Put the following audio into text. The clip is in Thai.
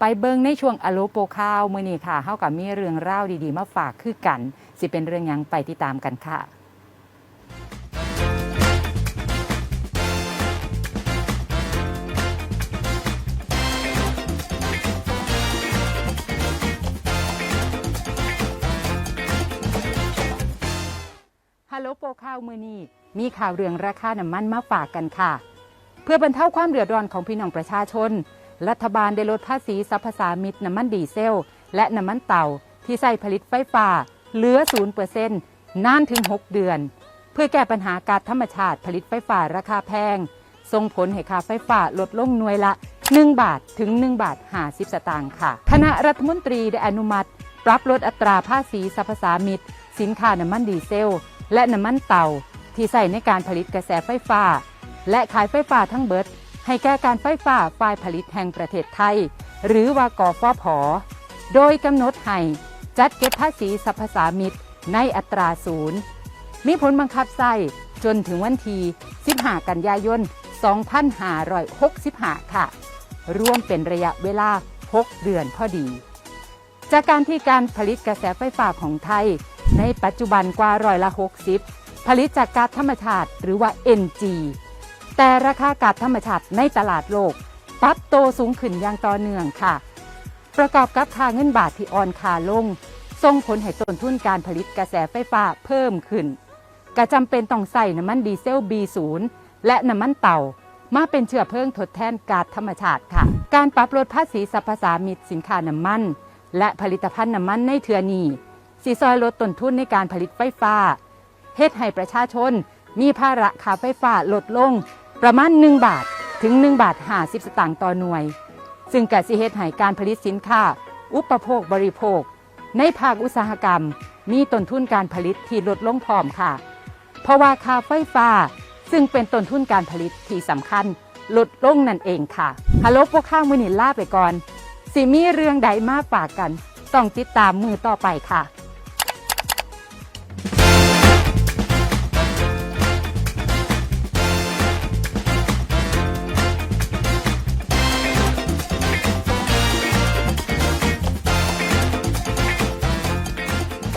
ไปเบิ่งในช่วงอโลโปข้าวมื้อนี้ค่ะเฮากับมีเรื่องเล่าวดีๆ มาฝากคือกัน สิเป็นเรื่องหยังไปติดตามกันค่ะฮัลโหลโปรข้าวมือนี้มีข่าวเรื่องราคาน้ำมันมาฝากกันค่ะ เพื่อบรรเทาความเดือดร้อนของพี่น้องประชาชน รัฐบาลได้ลดภาษีสรรพสามิตน้ำมันดีเซล และน้ำมันเต่าที่ใส่ผลิตไฟฟ้าเหลือ0%นานถึง 6 เดือน เพื่อแก้ปัญหาการธรรมชาติผลิตไฟฟ้าราคาแพงส่งผลให้ค่าไฟฟ้าลดลงหน่วยละ 1 บาทถึง 1 บาท 50 สตางค์ค่ะ คณะรัฐมนตรีได้อนุมัติ ปรับลดอัตราภาษีสรรพสามิตสินค้าน้ำมันดีเซล และน้ำมันเต่าที่ใส่ในการผลิตกระแสไฟฟ้า และขายไฟฟ้าทั้งเบิด ให้แก่การไฟฟ้าฝ่ายผลิตแห่งประเทศไทย หรือว่ากฟผ โดยกำหนดให้จัดเก็บภาษีสรรพสามิตในอัตราศูนย์ มีผลบังคับใช้จนถึงวันที่15 กันยายน 2565 ค่ะ รวมเป็นระยะเวลา 6 เดือนพอดี จากการที่การผลิตกระแสไฟฟ้าของไทย ในปัจจุบันกว่าร้อยละ 60 ผลิตจากก๊าซธรรมชาติหรือว่า NG แต่ราคาก๊าซธรรมชาติในตลาดโลกปรับโตสูงขึ้นอย่างต่อเนื่องค่ะ ประกอบกับค่าเงินบาทที่อ่อนค่าลงส่งผลให้ต้นทุนการผลิตกระแสไฟฟ้าเพิ่มขึ้นก็จำเป็นต้องใส่น้ำมันดีเซล B0 และน้ำมันเต่ามาเป็นเชื้อเพลิงทดแทนก๊าซธรรมชาติค่ะ การปรับลดภาษีสรรพสามิตสินค้าน้ำมัน และผลิตภัณฑ์น้ำมันในเทือนีสีซอยลดต้นทุนในการผลิตไฟฟ้าเฮ็ดให้ประชาชนมีภาระค่าไฟฟ้าลดลง ประมาณ 1 บาทถึง 1 บาท50 สตางค์ต่อหน่วย ซึ่งกสิเฮ็ดให้การผลิตสินค้า อุปโภคบริโภค ในภาคอุตสาหกรรม มีต้นทุนการผลิตที่ลดลงพร้อมค่ะ เพราะว่าค่าไฟฟ้าซึ่งเป็นต้นทุนการผลิตที่สำคัญลดลงนั่นเองค่ะฮัลโหลพวกข้างมือนิลลาไปก่อน สิมีเรื่องใดมาฝากกัน ต้องติดตามมือต่อไปค่ะ